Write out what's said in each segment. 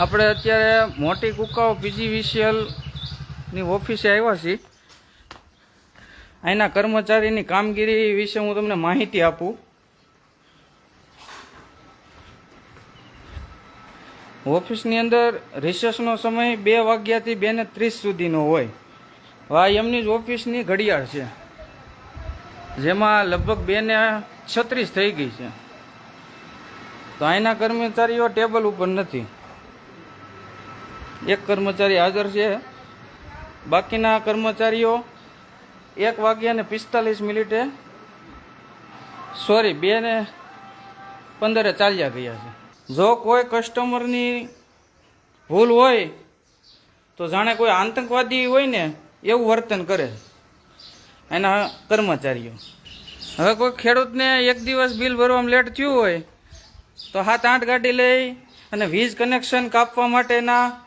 આપણે અત્યારે મોટી કુકાઓ પીજીવીસીએલની ઓફિસે આવ્યા છીએ. અહીંના કર્મચારીની કામગીરી વિશે હું તમને માહિતી આપું. ઓફિસની અંદર રિસેસનો સમય બે વાગ્યાથી બે ને ત્રીસ સુધીનો હોય. આ એમની જ ઓફિસની ઘડિયાળ છે, જેમાં લગભગ બે ને છત્રીસ થઈ ગઈ છે. તો અહીંના કર્મચારીઓ ટેબલ ઉપર નથી. એક કર્મચારી હાજર છે. બાકીના કર્મચારીઓ એક વાગ્યાને પિસ્તાલીસ મિનિટે, સોરી, બે ને પંદરે ચાલ્યા ગયા છે. જો કોઈ કસ્ટમરની ભૂલ હોય, તો જાણે કોઈ આતંકવાદી હોય ને, એવું વર્તન કરે એના કર્મચારીઓ. હવે કોઈ ખેડૂતને એક દિવસ બિલ ભરવામાં લેટ થયું હોય, તો હાથ આઠ ગાડી લઈ અને વીજ કનેક્શન કાપવા માટેના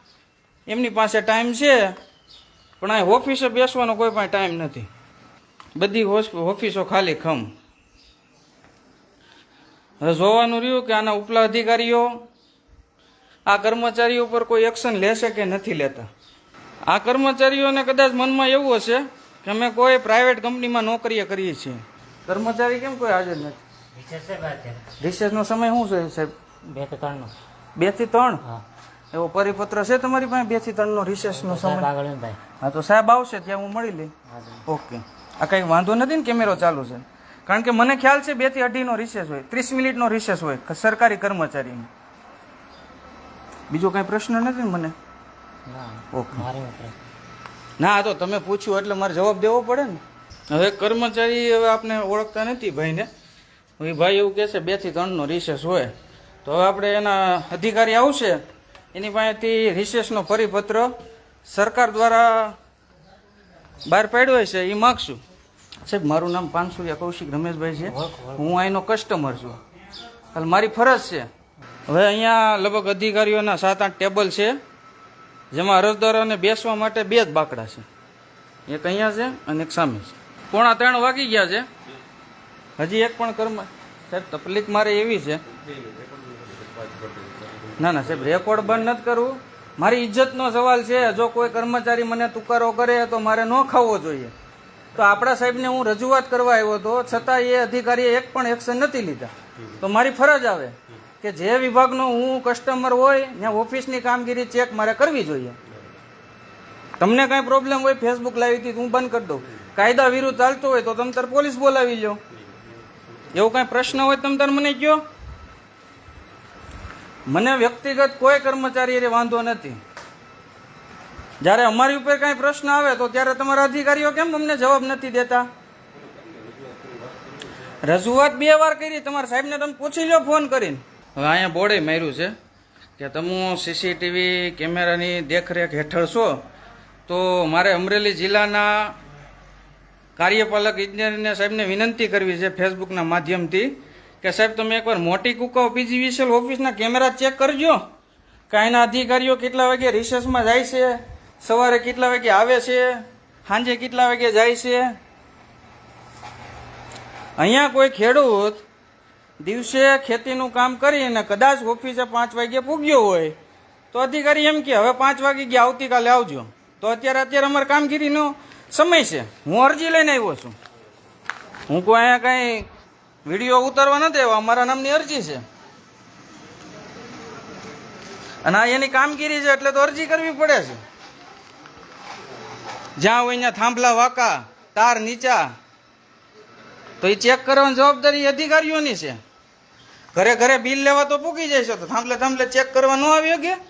એમની પાસે ટાઈમ છે પણ અહીં ઓફિસે બેસવાનો કોઈ પણ ટાઈમ નથી. બધી ઓફિસો ખાલી ખમ. હવે જોવાનું રહ્યું કે આના ઉપલા અધિકારીઓ આ કર્મચારીઓ પર કોઈ એક્શન લેશે કે નથી લેતા? આ કર્મચારીઓને કદાચ મનમાં એવું હશે કે અમે કોઈ પ્રાઇવેટ કંપનીમાં નોકરીએ કરીએ છીએ. કર્મચારી કેમ કોઈ હાજર નથી? રિસેસનો સમય શું છે સાહેબ? બેથી ત્રણ બેથી ત્રણ? હા. એવો પરિપત્ર છે તમારી પાસે? બેથી ત્રણ નો રિસેસનો નો સમય હા તો સાહેબ આવશે ત્યાં હું મળી લઈ ઓકે. આ કઈ વાંધો નથી ને કેમેરો ચાલુ છે. કારણ કે મને ખ્યાલ છે બેથી અઢીનો રિસેસ હોય. ત્રીસ મિનિટનો રિસેસ હોય સરકારી કર્મચારીનો. બીજો કઈ પ્રશ્ન નથી ને મને? ના ઓકે. ના તો તમે પૂછ્યું એટલે મારે જવાબ દેવો પડે ને. હવે કર્મચારી હવે આપણે ઓળખતા નથી ભાઈને. એ ભાઈ એવું કહે છે બેથી ત્રણનો રિસેસ હોય. તો હવે આપણે એના અધિકારી આવશે. એની પાસેથી રિસેસનો પરિપત્ર સરકાર દ્વારા બહાર પાડ્યો છે એ માગશું. સાહેબ મારું નામ પાનસુરિયા કૌશિક રમેશભાઈ છે. હું અહીંનો કસ્ટમર છું. હાલ મારી ફરજ છે. હવે અહીંયા લગભગ અધિકારીઓના સાત આઠ ટેબલ છે જેમાં અરજદારોને બેસવા માટે બે જ બાકડા છે. એક અહીંયા છે અને એક સામે છે. પોણા ત્રણ વાગી ગયા છે. હજી એક પણ કર્મ સાહેબ તકલીફ મારે એવી છે. ના ના, સાહેબ રેકોર્ડ બંધ નથી કરવું. મારી ઇજ્જતનો સવાલ છે, જો કોઈ કર્મચારી મને તુકારો કરે તો મારે ન ખાવો જોઈએ. તો આપણા સાહેબને હું રજૂઆત કરવા આવ્યો હતો, છતાં એ અધિકારીએ એક પણ એક્શન નથી લીધા. તો મારી ફરજ આવે કે જે વિભાગનો હું કસ્ટમર હોય, ત્યાં ઓફિસની કામગીરી ચેક મારે કરવી જોઈએ. તમને કાંઈ પ્રોબ્લેમ હોય ફેસબુક લાવી હતી હું બંધ કરી દઉં. કાયદા વિરુદ્ધ ચાલતો હોય તો તમે તાર પોલીસ બોલાવી લો એવો કાંઈ પ્રશ્ન હોય તમે તાર મને કહો મને વ્યક્તિગત કોઈ કર્મચારી વાંધો નથી. જ્યારે અમારી ઉપર કાંઈ પ્રશ્ન આવે તો ત્યારે તમારા અધિકારીઓ કેમ તમને જવાબ નથી દેતા? રજૂઆત બે વાર કરી, તમારા સાહેબને તમે પૂછી લો, ફોન કરીને. હવે અહીંયા બોર્ડે માર્યું છે કે તમે સીસીટીવી કેમેરાની દેખરેખ હેઠળ છો, તો મારે અમરેલી જિલ્લાના કાર્યપાલક ઇજનેરને સાહેબને વિનંતી કરવી છે ફેસબુકના માધ્યમથી કે સાહેબ, તમે એકવાર મોટી કુકા પીજીવીસીએલ ઓફિસના કેમેરા ચેક કરજો. કાંઈના અધિકારીઓ કેટલા વાગે રિસેસમાં જાય છે, સવારે કેટલા વાગે આવે છે, સાંજે કેટલા વાગે જાય છે. અહીંયા કોઈ ખેડૂત દિવસે ખેતીનું કામ કરીને કદાચ ઓફિસે પાંચ વાગે પૂગ્યો હોય, તો અધિકારી એમ કે, હવે પાંચ વાગે ગયા, આવતીકાલે આવજો. તો અત્યારે અત્યારે અમારે કામગીરીનો સમય છે. હું અરજી લઈને આવ્યો છું. હું કોઈ અહીંયા કાંઈ વીડિયો ઉતારવા નથી આવ્યો અમારા નામની અરજી છે. અને આ એની કામગીરી છે એટલે તો અરજી કરવી પડે છે. જ્યાં હોય ત્યાં થાંભલા, વાકા, તાર નીચા. તો એ ચેક કરવાની જવાબદારી અધિકારીઓની છે. ઘરે ઘરે બિલ લેવા તો પૂકી જાય છે, તો થાંભલે થાંભલે ચેક કરવા ન આવ્યો કે